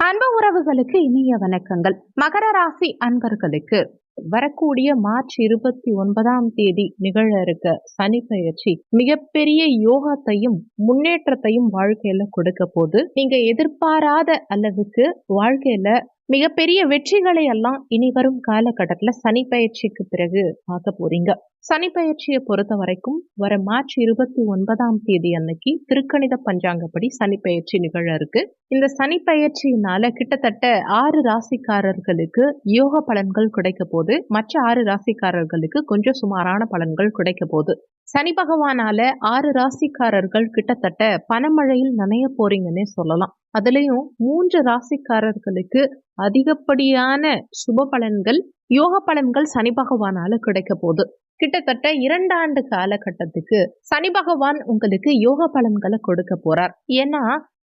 அன்பு உறவுகளுக்கு இனிய வணக்கங்கள். மகர ராசி அன்பர்களுக்கு வரக்கூடிய மார்ச் இருபத்தி ஒன்பதாம் தேதி நிகழ இருக்க சனி பயிற்சி மிகப்பெரிய யோகத்தையும் முன்னேற்றத்தையும் வாழ்க்கையில கொடுக்க போது நீங்க எதிர்பாராத அளவுக்கு வாழ்க்கையில மிகப்பெரிய வெற்றிகளை எல்லாம் இனி வரும் காலகட்டத்துல சனி பயிற்சிக்கு பிறகு பார்க்க போறீங்க. சனிப்பெயர்ச்சியை பொறுத்த வரைக்கும் வர மார்ச் இருபத்தி ஒன்பதாம் தேதி அன்னைக்கு திருக்கணித பஞ்சாங்கப்படி சனிப்பெயர்ச்சி நிகழ இருக்கு. இந்த சனி பயிற்சியினால கிட்டத்தட்ட ஆறு ராசிக்காரர்களுக்கு யோக பலன்கள் கிடைக்க போது மற்ற ஆறு ராசிக்காரர்களுக்கு கொஞ்சம் சுமாரான பலன்கள் கிடைக்க போது சனி பகவானால ஆறு ராசிக்காரர்கள் கிட்டத்தட்ட பணமழையில் நனைய போறீங்கன்னே சொல்லலாம். அதுலயும் மூன்று ராசிக்காரர்களுக்கு அதிகப்படியான சுப பலன்கள் யோக பலன்கள் சனி பகவானால கிடைக்க போகுது. கிட்டத்தட்ட இரண்டு ஆண்டு காலகட்டத்துக்கு சனி பகவான் உங்களுக்கு யோக பலன்களை கொடுக்க போறார். ஏன்னா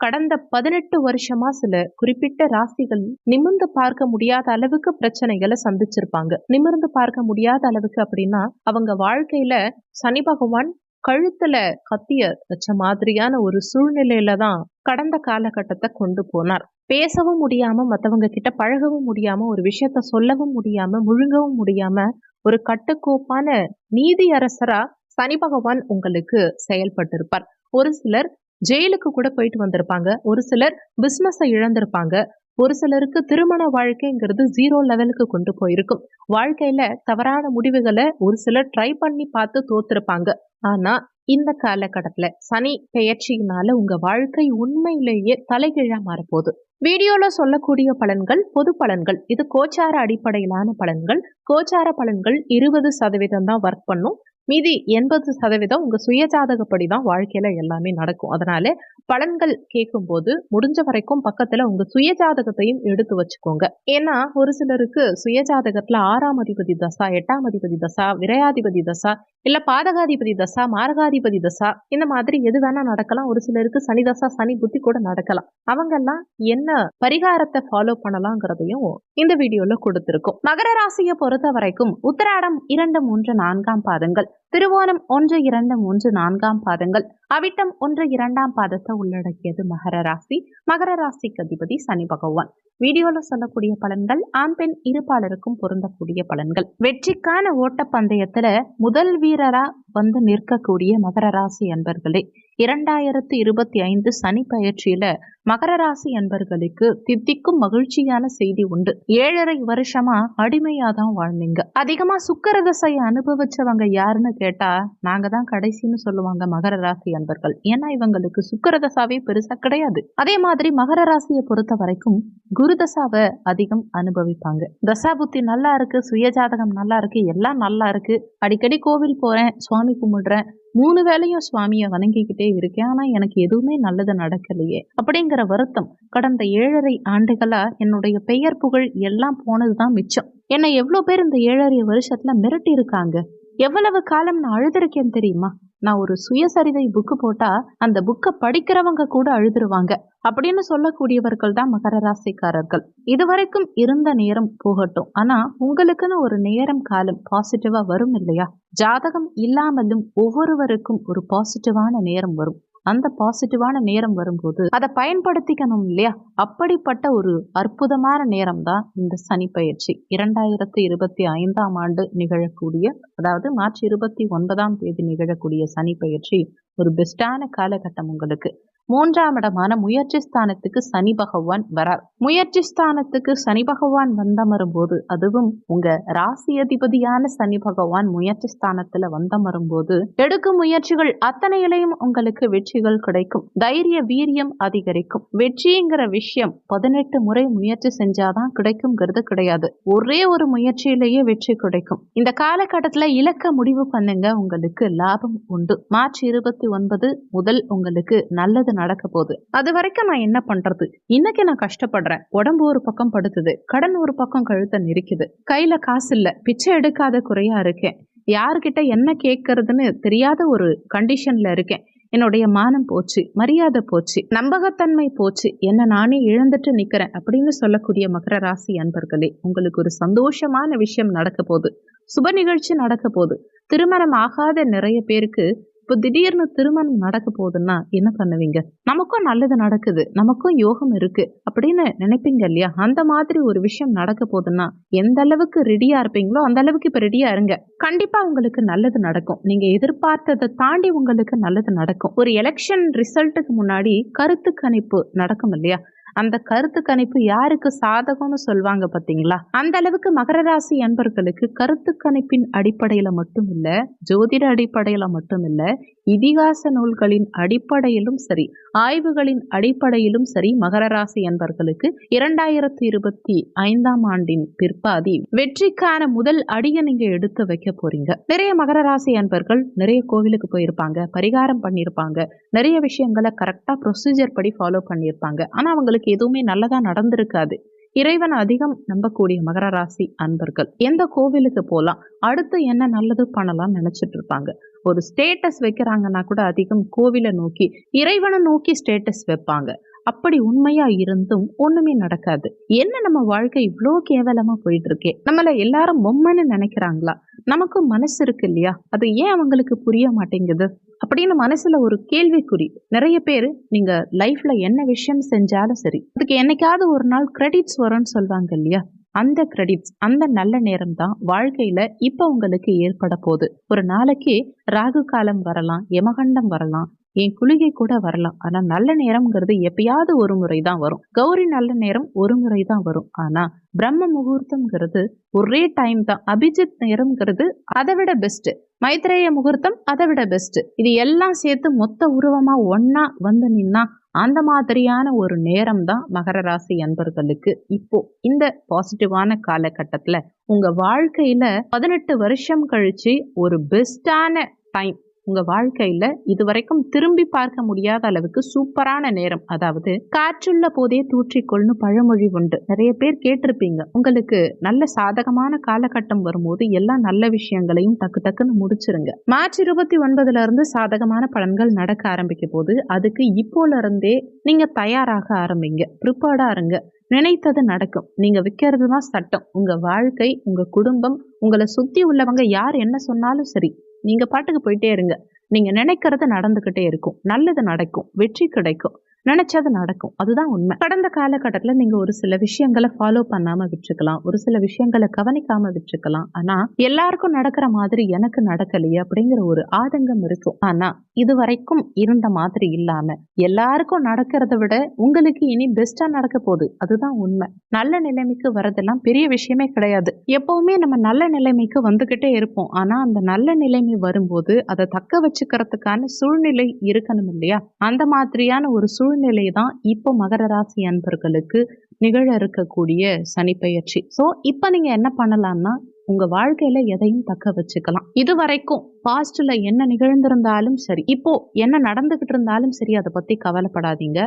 கடந்த பதினெட்டு வருஷமா சில குறிப்பிட்ட ராசிகள் நிமிர்ந்து பார்க்க முடியாத அளவுக்கு பிரச்சனைகளை சந்திச்சிருப்பாங்க. நிமிர்ந்து பார்க்க முடியாத அளவுக்கு அப்படின்னா அவங்க வாழ்க்கையில சனி பகவான் கழுத்துல கத்திய வச்ச மாதிரியான ஒரு சூழ்நிலையில தான் கடந்த காலகட்டத்தை கொண்டு போனார். பேசவும் முடியாம மத்தவங்க கிட்ட பழகவும் முடியாம ஒரு விஷயத்த சொல்லவும் முடியாம முழுங்கவும் முடியாம ஒரு கட்டுக்கோப்பான நீதியரசரா சனி பகவான் உங்களுக்கு செயல்பட்டிருப்பார். ஒரு சிலர் ஜெயிலுக்கு கூட போயிட்டு வந்திருப்பாங்க. ஒரு சிலர் பிசினஸை இழந்திருப்பாங்க. ஒரு சிலருக்கு திருமண வாழ்க்கைங்கிறது ஜீரோ லெவலுக்கு கொண்டு போயிருக்கும். வாழ்க்கையில தவறான முடிவுகளை ஒரு சிலர் ட்ரை பண்ணி பார்த்து தோத்துருப்பாங்க. ஆனா இந்த காலகட்டத்துல சனி பெயர்ச்சியினால உங்க வாழ்க்கை உண்மையிலேயே தலைகீழா மாறப்போகுது. வீடியோல சொல்லக்கூடிய பலன்கள் பொது பலன்கள். இது கோச்சார அடிப்படையிலான பலன்கள். கோச்சார பலன்கள் இருபது சதவீதம் தான் ஒர்க் பண்ணும். மீதி எண்பது சதவீதம் உங்க சுயஜாதகப்படி தான் வாழ்க்கையில எல்லாமே நடக்கும். அதனால பலன்கள் கேட்கும்போது முடிஞ்ச வரைக்கும் பக்கத்துல உங்க சுயஜாதகத்தையும் எடுத்து வச்சுக்கோங்க. ஏன்னா ஒரு சிலருக்கு சுயஜாதகத்துல ஆறாம் அதிபதி தசா எட்டாம் அதிபதி தசா விரையாதிபதி தசா இல்ல பாதகாதிபதி தசா மாரகாதிபதி தசா இந்த மாதிரி எது வேணா நடக்கலாம். ஒரு சிலருக்கு சனி தசா சனி புத்தி கூட நடக்கலாம். அவங்கெல்லாம் என்ன பரிகாரத்தை ஃபாலோ பண்ணலாங்கிறதையும் இந்த வீடியோல கொடுத்துருக்கோம். மகர ராசியை பொறுத்த வரைக்கும் உத்தராடம் இரண்டு மூன்று நான்காம் பாதங்கள். திருவோணம் ஒன்று இரண்டு மூன்று நான்காம் பாதங்கள். அவிட்டம் ஒன்று இரண்டாம் பாதத்தை உள்ளடக்கியது மகர ராசி. மகர ராசிக்கு அதிபதி சனி பகவான். வீடியோல சொல்லக்கூடிய பலன்கள் ஆண் பெண் இருப்பாளருக்கும் பொருந்தக்கூடிய பலன்கள். வெற்றிக்கான ஓட்டப்பந்தயத்துல முதல் வீரரா வந்து நிற்கக்கூடிய மகர ராசி அன்பர்களே இரண்டாயிரத்து இருபத்தி ஐந்து சனி பயிற்சியில மகர ராசி அன்பர்களுக்கு தித்திக்கும் மகிழ்ச்சியான செய்தி உண்டு. ஏழரை வருஷமா அடிமையா தான் வாழ்ந்தீங்க. அதிகமா சுக்கர அனுபவிச்சவங்க யாருன்னு கேட்டா நாங்க தான் கடைசின்னு சொல்லுவாங்க மகர ராசி அன்பர்கள். ஏன்னா இவங்களுக்கு சுக்கர தசாவே பெருசா கிடையாது. அதே மாதிரி மகர ராசியை பொறுத்த வரைக்கும் குரு தசாவை அதிகம் அனுபவிப்பாங்க. தசா புத்தி நல்லா இருக்கு சுயஜாதகம் நல்லா இருக்கு எல்லாம் நல்லா இருக்கு. அடிக்கடி கோவில் போறேன் சுவாமி கும்பிடுறேன். மூணு வேலையும் சுவாமியை வணங்கிக்கிட்டே இருக்கேன். ஆனா எனக்கு எதுவுமே நல்லது நடக்கலையே. அப்படிங்கிற வருத்தம். கடந்த ஏழரை ஆண்டுகளா என்னுடைய பெயர் புகழ் எல்லாம் போனதுதான் மிச்சம். என்னை எவ்வளோ பேர் இந்த ஏழரை வருஷத்துல மிரட்டி இருக்காங்க எவ்வளவு காலம் நான் அழுதுருக்கேன் தெரியுமா? நான் ஒரு சுயசரிதை புக்கு போட்டா அந்த புக்கை படிக்கிறவங்க கூட அழுதுருவாங்க. அப்படின்னு சொல்லக்கூடியவர்கள் தான் மகர ராசிக்காரர்கள். இதுவரைக்கும் இருந்த நேரம் போகட்டும். ஆனா உங்களுக்குன்னு ஒரு நேரம் காலம் பாசிட்டிவா வரும் இல்லையா? ஜாதகம் இல்லாமலும் ஒவ்வொருவருக்கும் ஒரு பாசிட்டிவான நேரம் வரும். அந்த பாசிட்டிவான நேரம் வரும்போது அதை பயன்படுத்திக்கணும் இல்லையா? அப்படிப்பட்ட ஒரு அற்புதமான நேரம் தான் இந்த சனி பயிற்சி. இரண்டாயிரத்தி இருபத்தி ஐந்தாம் ஆண்டு நிகழக்கூடிய அதாவது மார்ச் இருபத்தி ஒன்பதாம் தேதி நிகழக்கூடிய சனி பயிற்சி ஒரு பெஸ்டான காலகட்டம் உங்களுக்கு. மூன்றாம் இடமான முயற்சி ஸ்தானத்துக்கு சனி பகவான் வரார். முயற்சி ஸ்தானத்துக்கு சனி பகவான் வந்தமரும் போது அதுவும் உங்க ராசி அதிபதியான சனி பகவான் முயற்சி ஸ்தானத்துல வந்தமரும் போது எடுக்கும் முயற்சிகள் அத்தனையிலையும் உங்களுக்கு வெற்றிகள் கிடைக்கும். தைரிய வீரியம் அதிகரிக்கும். வெற்றிங்கிற விஷயம் பதினெட்டு முறை முயற்சி செஞ்சாதான் கிடைக்கும்ங்கிறது கிடையாது. ஒரே ஒரு முயற்சியிலேயே வெற்றி கிடைக்கும். இந்த காலகட்டத்துல இலக்க முடிவு பண்ணுங்க உங்களுக்கு லாபம் உண்டு. மார்ச் இருபத்தி ஒன்பது முதல் உங்களுக்கு நல்லது நடக்க போகுது அது வரைக்கும் நான் என்ன பண்றது? இன்னைக்கு நான் கஷ்டப்படுறேன். உடம்பு ஒரு பக்கம் படுத்துது. கடன் ஒரு பக்கம் கழுத்தை நெரிக்குது. கையில காசு இல்ல. பிச்சை எடுக்காத குறையா இருக்கேன். யாருக்கிட்ட என்ன கேட்கறதுன்னு தெரியாத ஒரு கண்டிஷன்ல இருக்கேன். என்னுடைய மானம் போச்சு. மரியாதை போச்சு. நம்பகத்தன்மை போச்சு. என்ன நானே இழந்துட்டு நிக்கிறேன் அப்படின்னு சொல்லக்கூடிய மகர ராசி அன்பர்களே உங்களுக்கு ஒரு சந்தோஷமான விஷயம் நடக்க போகுது சுப நிகழ்ச்சி நடக்க போகுது திருமணம் ஆகாத நிறைய பேருக்கு இப்போ திடீர்னு திருமணம் நடக்க போகுதுன்னா என்ன பண்ணுவீங்க? நமக்கும் நல்லது நடக்குது. நமக்கும் யோகம் இருக்கு அப்படின்னு நினைப்பீங்க இல்லையா? அந்த மாதிரி ஒரு விஷயம் நடக்க போகுதுன்னா எந்த அளவுக்கு ரெடியா இருப்பீங்களோ அந்த அளவுக்கு இப்ப ரெடியா இருங்க. கண்டிப்பா உங்களுக்கு நல்லது நடக்கும். நீங்க எதிர்பார்த்ததை தாண்டி உங்களுக்கு நல்லது நடக்கும். ஒரு எலெக்ஷன் ரிசல்ட்டுக்கு முன்னாடி கருத்து கணிப்பு நடக்கும் இல்லையா? அந்த கருத்து கணிப்பு யாருக்கு சாதகம்னு சொல்வாங்க பார்த்தீங்களா? அந்த அளவுக்கு மகர ராசி அன்பர்களுக்கு கருத்து கணிப்பின் அடிப்படையில மட்டும் இல்லை ஜோதிட அடிப்படையில மட்டும் இல்லை இதிகாச நூல்களின் அடிப்படையிலும் சரி ஆய்வுகளின் அடிப்படையிலும் சரி மகர ராசி அன்பர்களுக்கு இரண்டாயிரத்தி இருபத்தி ஐந்தாம் ஆண்டின் பிற்பாதி வெற்றிக்கான முதல் அடியை நீங்க எடுத்து வைக்க போறீங்க. நிறைய மகர ராசி அன்பர்கள் நிறைய கோவிலுக்கு போயிருப்பாங்க பரிகாரம் பண்ணியிருப்பாங்க நிறைய விஷயங்களை கரெக்டா ப்ரொசீஜர் படி ஃபாலோ பண்ணியிருப்பாங்க. ஆனா அவங்களுக்கு எதுவுமே நல்லதா நடந்திருக்காது. இறைவன் அதிகம் நம்பக்கூடிய மகர ராசி அன்பர்கள். எந்த கோவிலுக்கு போகலாம் அடுத்து என்ன நல்லது பண்ணலாம்னு நினைச்சிட்டு இருப்பாங்க. ஒரு ஸ்டேட்டஸ் வைக்கிறாங்கன்னா கூட அதிகம் கோவிலை நோக்கி இறைவனை நோக்கி ஸ்டேட்டஸ் வைப்பாங்க. அப்படி உண்மையா இருந்தும் ஒண்ணுமே நடக்காது. என்ன நம்ம வாழ்க்கை இவ்வளோ கேவலமா போயிட்டு இருக்கே? நம்மள எல்லாரும் பொம்மைன்னு நினைக்கிறாங்களா? நமக்கும் மனசு இருக்கு இல்லையா? அது ஏன் அவங்களுக்கு புரிய மாட்டேங்குது? அப்படின்னு மனசுல ஒரு கேள்விக்குறி. நிறைய பேர் நீங்க லைஃப்ல என்ன விஷயம் செஞ்சாலும் சரி அதுக்கு என்னைக்காவது ஒரு நாள் கிரெடிட்ஸ் வரும்னு சொல்லுவாங்க இல்லையா? அந்த கிரெடிட்ஸ் அந்த நல்ல நேரம் தான் வாழ்க்கையில இப்ப உங்களுக்கு ஏற்பட போகுது. ஒரு நாளைக்கு ராகு காலம் வரலாம் யமகண்டம் வரலாம் என் குளிகை கூட வரலாம். ஆனா நல்ல நேரம்ங்கிறது எப்பயாவது ஒரு முறை தான் வரும். கௌரி நல்ல நேரம் ஒரு முறை தான் வரும். ஆனா பிரம்ம முகூர்த்தம்ங்கிறது ஒரே டைம் தான். அபிஜித் நேரம்ங்கிறது அதை விட பெஸ்ட் மைத்ரேய முகூர்த்தம் அதை விட பெஸ்ட் இது எல்லாம் சேர்த்து மொத்த உருவமா ஒன்னா வந்து நின்னா அந்த மாதிரியான ஒரு நேரம் தான் மகர ராசி அன்பர்களுக்கு இப்போ இந்த பாசிட்டிவான காலகட்டத்துல உங்க வாழ்க்கையில பதினெட்டு வருஷம் கழிச்சு ஒரு பெஸ்டான டைம் உங்கள் வாழ்க்கையில் இதுவரைக்கும் திரும்பி பார்க்க முடியாத அளவுக்கு சூப்பரான நேரம். அதாவது காற்றுள்ள போதே தூற்றிக்கொள்னு பழமொழி உண்டு. நிறைய பேர் கேட்டிருப்பீங்க. உங்களுக்கு நல்ல சாதகமான காலகட்டம் வரும்போது எல்லா நல்ல விஷயங்களையும் டக்கு டக்குன்னு முடிச்சிருங்க. மார்ச் இருபத்தி ஒன்பதுல இருந்து சாதகமான பலன்கள் நடக்க ஆரம்பிக்க போது அதுக்கு இப்போல இருந்தே நீங்க தயாராக ஆரம்பிங்க. ப்ரிப்பேர்டா இருங்க. நினைத்தது நடக்கும். நீங்க விற்கிறது தான் சட்டம். உங்க வாழ்க்கை உங்க குடும்பம் உங்களை சுத்தி உள்ளவங்க யார் என்ன சொன்னாலும் சரி. நீங்க பாட்டுக்கு போயிட்டே இருங்க. நீங்க நினைக்கிறது நடந்துகிட்டே இருக்கும். நல்லது நடக்கும். வெற்றி கிடைக்கும். நினைச்சது நடக்கும். அதுதான் உண்மை. கடந்த காலகட்டத்தில் நீங்க ஒரு சில விஷயங்களை ஃபாலோ பண்ணாம விட்டுருக்கலாம். ஒரு சில விஷயங்களை கவனிக்காம விட்டுருக்கலாம். ஆனா எல்லாருக்கும் நடக்கிற மாதிரி எனக்கு நடக்கலையே அப்படிங்கிற ஒரு ஆதங்கம் இருக்கும். ஆனா இது வரைக்கும் இருந்த மாதிரி இல்லாம எல்லாருக்கும் நடக்கிறத விட உங்களுக்கு இனி பெஸ்டா நடக்க போகுது. அதுதான் உண்மை. நல்ல நிலைமைக்கு வரதெல்லாம் பெரிய விஷயமே கிடையாது. எப்பவுமே நம்ம நல்ல நிலைமைக்கு வந்துகிட்டே இருப்போம். ஆனா அந்த நல்ல நிலைமை வரும்போது அதை தக்க வச்சுக்கிறதுக்கான சூழ்நிலை இருக்கணும் இல்லையா? அந்த மாதிரியான ஒரு சூழ்நிலை தான் இப்போ மகர ராசி அன்பர்களுக்கு நிகழ இருக்கக்கூடிய சனிப்பெயர்ச்சி. ஸோ இப்போ நீங்கள் என்ன பண்ணலாம்னா உங்க வாழ்க்கையில எதையும் தக்க வச்சுக்கலாம். இது வரைக்கும் பாஸ்ட்ல என்ன நிகழ்ந்திருந்தாலும் சரி இப்போ என்ன நடந்துகிட்டு இருந்தாலும் சரி அதை பத்தி கவலைப்படாதீங்க.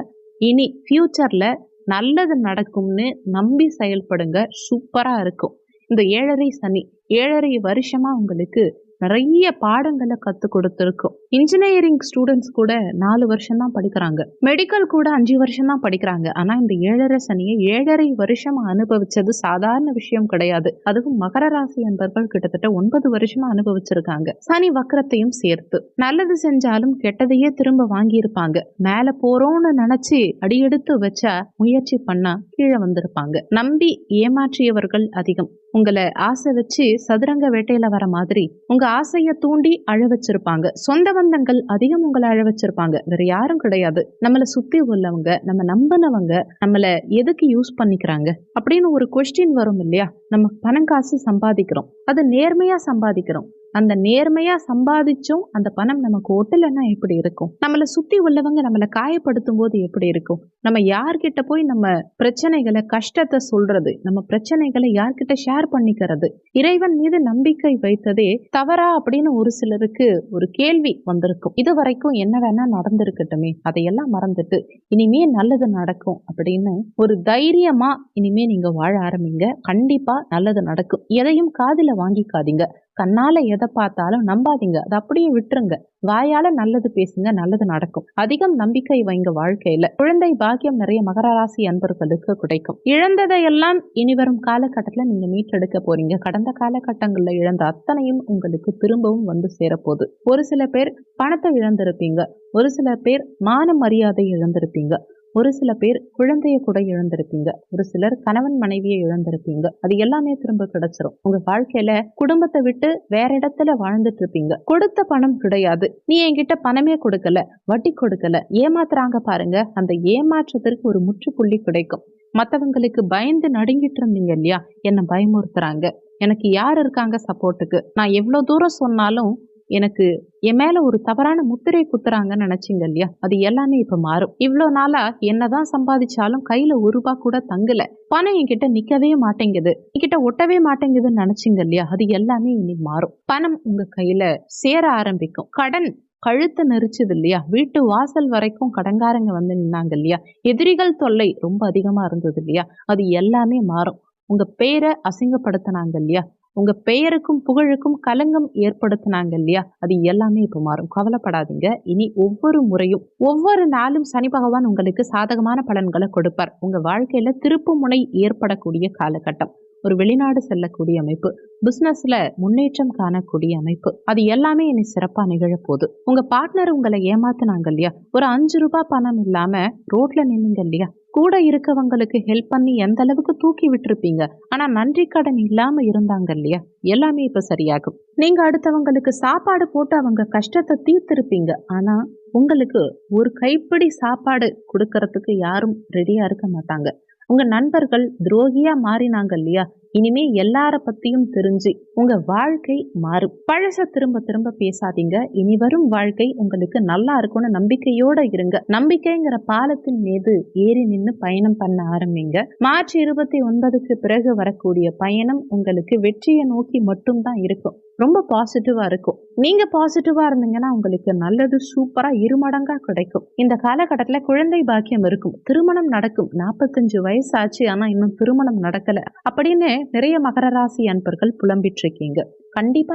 இனி ஃபியூச்சர்ல நல்லது நடக்கும்னு நம்பி செயல்படுங்க சூப்பரா இருக்கும். இந்த ஏழரை சனி ஏழரை வருஷமா உங்களுக்கு நிறைய பாடங்களை கத்து கொடுத்துருக்கும் இன்ஜினியரிங் ஸ்டூடெண்ட்ஸ் கூட நாலு வருஷம் தான் படிக்கிறாங்க. மெடிக்கல் கூட அஞ்சு வருஷம் தான் படிக்கிறாங்க. ஆனா இந்த ஏழரை சனியை ஏழரை வருஷம் அனுபவிச்சது சாதாரண விஷயம் கிடையாது. அதுவும் மகர ராசி என்பவர்கள் கிட்டத்தட்ட ஒன்பது வருஷமா அனுபவிச்சிருக்காங்க. சனி வக்கரத்தையும் சேர்த்து. நல்லது செஞ்சாலும் கெட்டதையே திரும்ப வாங்கியிருப்பாங்க. மேல போறோம்னு நினைச்சு அடியெடுத்து வச்சா முயற்சி பண்ணா கீழே வந்திருப்பாங்க. நம்பி ஏமாற்றியவர்கள் அதிகம். உங்களை ஆசை வச்சு சதுரங்க வேட்டையில வர மாதிரி உங்க ஆசையை தூண்டி அழ வச்சிருப்பாங்க. சொந்த பந்தங்கள் அதிகம் உங்களை அழ வச்சிருப்பாங்க. வேற யாரும் கிடையாது. நம்மள சுத்தி உள்ளவங்க நம்ம நம்பினவங்க நம்மள எதுக்கு யூஸ் பண்ணிக்கிறாங்க? அப்படின்னு ஒரு கொஸ்டின் வரும் இல்லையா? நம்ம பணம் காசு சம்பாதிக்கிறோம். அது நேர்மையா சம்பாதிக்கிறோம். அந்த நேர்மையா சம்பாதிச்சும் அந்த பணம் நமக்கு ஒட்டலைன்னா எப்படி இருக்கும்? நம்மளை சுத்தி உள்ளவங்க நம்மளை காயப்படுத்தும் போது எப்படி இருக்கும்? நம்ம யார்கிட்ட போய் நம்ம பிரச்சனைகளை கஷ்டத்தை சொல்றது நம்ம பிரச்சனைகளை யார்கிட்ட ஷேர் பண்ணிக்கிறது? இறைவன் மீது நம்பிக்கை வைத்ததே தவறா அப்படின்னு ஒரு சிலருக்கு ஒரு கேள்வி வந்திருக்கும். இது வரைக்கும் என்ன வேணா நடந்திருக்கட்டுமே அதையெல்லாம் மறந்துட்டு இனிமே நல்லது நடக்கும் அப்படின்னு ஒரு தைரியமா இனிமே நீங்க வாழ ஆரம்பிங்க. கண்டிப்பா நல்லது நடக்கும். எதையும் காதில் வாங்கிக்காதீங்க. கண்ணால எதை பார்த்தாலும் நம்பாதீங்க. அதை அப்படியே விட்டுருங்க. வாயால நல்லது பேசுங்க நல்லது நடக்கும். அதிகம் நம்பிக்கை வைங்க வாழ்க்கையில. குழந்தை பாக்கியம் நிறைய மகர ராசி அன்பர்களுக்கு கிடைக்கும். இழந்ததையெல்லாம் இனி வரும் காலகட்டத்துல நீங்க மீட்டெடுக்க போறீங்க. கடந்த காலகட்டங்கள்ல இழந்த அத்தனையும் உங்களுக்கு திரும்பவும் வந்து சேரப்போகுது. ஒரு சில பேர் பணத்தை இழந்திருப்பீங்க. ஒரு சில பேர் மான மரியாதை இழந்திருப்பீங்க. ஒரு சில பேர் குழந்தைய கூட இழந்திருப்பீங்க. ஒரு சிலர் கணவன் மனைவியை இழந்திருப்பீங்க. அது எல்லாமே திரும்ப கிடைச்சிரும். உங்க வாழ்க்கையில குடும்பத்தை விட்டு வேற இடத்துல வாழ்ந்துட்டு இருப்பீங்க. கொடுத்த பணம் கிடையாது. நீ என்கிட்ட பணமே கொடுக்கல வட்டி கொடுக்கல. ஏமாத்துறாங்க பாருங்க. அந்த ஏமாற்றத்திற்கு ஒரு முற்றுப்புள்ளி கிடைக்கும். மத்தவங்களுக்கு பயந்து நடுங்கிட்டு இருந்தீங்க இல்லையா? என்ன பயமுறுத்துறாங்க. எனக்கு யார் இருக்காங்க சப்போர்ட்டுக்கு நான் எவ்வளோ தூரம் சொன்னாலும் எனக்கு என் மேல ஒரு தவறான முத்திரை குத்துறாங்கன்னு நினைச்சிங்க இல்லையா? அது எல்லாமே இப்ப மாறும். இவ்வளோ நாளா என்னதான் சம்பாதிச்சாலும் கையில ஒரு ரூபா கூட தங்கல. பணம் என்கிட்ட நிக்கவே மாட்டேங்குது. என்கிட்ட ஒட்டவே மாட்டேங்குதுன்னு நினைச்சிங்க இல்லையா? அது எல்லாமே இனி மாறும். பணம் உங்க கையில சேர ஆரம்பிக்கும். கடன் கழுத்தை நெரிச்சது இல்லையா? வீட்டு வாசல் வரைக்கும் கடங்காரங்க வந்து நின்னாங்க இல்லையா? எதிரிகள் தொல்லை ரொம்ப அதிகமா இருந்தது இல்லையா? அது எல்லாமே மாறும். உங்க பேரை அசிங்கப்படுத்தினாங்க இல்லையா? உங்க பெயருக்கும் புகழுக்கும் கலங்கம் ஏற்படுத்தினாங்க இல்லையா? அது எல்லாமே இப்போ மாறும். கவலைப்படாதீங்க. இனி ஒவ்வொரு முறையும் ஒவ்வொரு நாளும் சனி பகவான் உங்களுக்கு சாதகமான பலன்களை கொடுப்பார். உங்க வாழ்க்கையில திருப்பு முனை ஏற்படக்கூடிய காலகட்டம். ஒரு வெளிநாடு செல்லக்கூடிய அமைப்பு பிசினஸ்ல முன்னேற்றம் காணக்கூடிய அமைப்பு அது எல்லாமே இனி சிறப்பா நிகழப்போகுது. உங்க பார்ட்னர் உங்களை ஏமாத்தினாங்க இல்லையா? ஒரு அஞ்சு ரூபாய் பணம் இல்லாம ரோட்ல நின்னுங்க இல்லையா? கூட இருக்கவங்களுக்கு ஹெல்ப் பண்ணி எந்த அளவுக்கு தூக்கி விட்டுருப்பீங்க? ஆனா நன்றி கடன் இல்லாம இருந்தாங்க இல்லையா? எல்லாமே இப்ப சரியாகும். நீங்க அடுத்தவங்களுக்கு சாப்பாடு போட்டு அவங்க கஷ்டத்தை தீர்த்திருப்பீங்க. ஆனா உங்களுக்கு ஒரு கைப்பிடி சாப்பாடு கொடுக்கறதுக்கு யாரும் ரெடியா இருக்க மாட்டாங்க. உங்க நண்பர்கள் துரோகியா மாறினாங்க இல்லையா? இனிமே எல்லார பத்தியும் தெரிஞ்சு உங்க வாழ்க்கை மாறும். பழச திரும்ப திரும்ப பேசாதீங்க. இனி வரும் வாழ்க்கை உங்களுக்கு நல்லா இருக்கும்னு நம்பிக்கையோட இருங்க. நம்பிக்கைங்கிற பாலத்தின் மீது ஏறி நின்று பயணம் பண்ண ஆரம்பிங்க. மார்ச் இருபத்தி ஒன்பதுக்கு பிறகு வரக்கூடிய பயணம் உங்களுக்கு வெற்றியை நோக்கி மட்டும்தான் இருக்கும். ரொம்ப பாசிட்டிவாக இருக்கும். நீங்கள் பாசிட்டிவாக இருந்தீங்கன்னா உங்களுக்கு நல்லது சூப்பராக இருமடங்காக கிடைக்கும். இந்த காலகட்டத்தில் குழந்தை பாக்கியம் இருக்கும். திருமணம் நடக்கும். நாற்பத்தஞ்சு வயசு ஆச்சு ஆனால் இன்னும் திருமணம் நடக்கல. அப்படின்னு நிறைய மகர ராசி அன்பர்கள் புலம்பிட்டு இருக்கீங்க.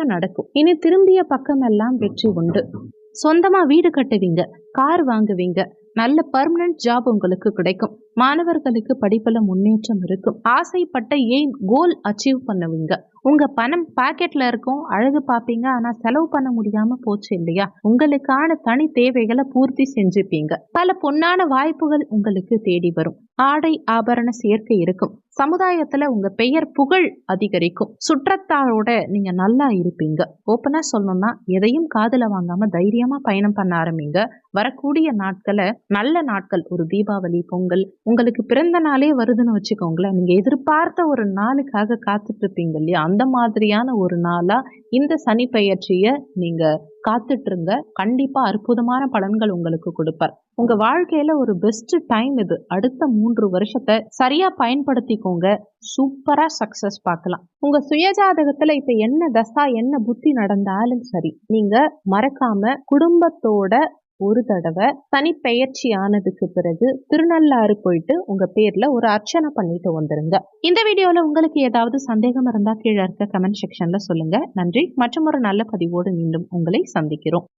நடக்கும். இனி திரும்பிய பக்கமெல்லாம் வெற்றி உண்டு. சொந்தமாக வீடு கட்டுவீங்க. கார் வாங்குவீங்க. நல்ல பர்மனன்ட் ஜாப் உங்களுக்கு கிடைக்கும். மாணவர்களுக்கு படிப்புல முன்னேற்றம் இருக்கும். ஆசைப்பட்ட எய்ம் கோல் அச்சீவ் பண்ணுவீங்க. உங்க பணம் பாக்கெட்ல இருக்கும். அழகு பார்ப்பீங்க. ஆனா செலவு பண்ண முடியாம போச்சு இல்லையா? உங்களுக்கான தனி தேவைகளை பூர்த்தி செஞ்சுப்பீங்க. பல பொன்னான வாய்ப்புகள் உங்களுக்கு தேடி வரும். ஆடை ஆபரண சேர்க்கை இருக்கும். சமுதாயத்துல உங்க பெயர் புகழ் அதிகரிக்கும். சுற்றத்தாரோட நீங்க நல்லா இருப்பீங்க. ஓப்பனா சொல்லணும்னா எதையும் காதுல வாங்காம தைரியமா பயணம் பண்ண ஆரம்பிங்க. வரக்கூடிய நாட்களை நல்ல நாட்கள். ஒரு தீபாவளி பொங்கல் உங்களுக்கு பிறந்த நாளே வருதுன்னு வச்சுக்கோங்களேன். நீங்கள் எதிர்பார்த்த ஒரு நாளுக்காக காத்துட்டு இருப்பீங்க இல்லையா? அந்த மாதிரியான ஒரு நாளாக இந்த சனி பெயர்ச்சியை நீங்கள் காத்துட்ருங்க. கண்டிப்பாக அற்புதமான பலன்கள் உங்களுக்கு கொடுப்பார். உங்கள் வாழ்க்கையில் ஒரு பெஸ்ட் டைம் இது. அடுத்த மூன்று வருஷத்தை சரியாக பயன்படுத்திக்கோங்க. சூப்பராக சக்ஸஸ் பார்க்கலாம். உங்கள் சுயஜாதகத்தில் இப்போ என்ன தசா என்ன புத்தி நடந்தாலும் சரி நீங்கள் மறக்காமல் குடும்பத்தோட ஒரு தடவை சனி ஆனதுக்கு பிறகு திருநள்ளாறு போயிட்டு உங்க பேர்ல ஒரு அர்ச்சனை பண்ணிட்டு வந்துருங்க. இந்த வீடியோல உங்களுக்கு ஏதாவது சந்தேகம் இருந்தா கீழே இருக்க கமெண்ட் செக்ஷன்ல சொல்லுங்க. நன்றி. மற்றும் ஒரு நல்ல பதிவோடு மீண்டும் உங்களை சந்திக்கிறோம்.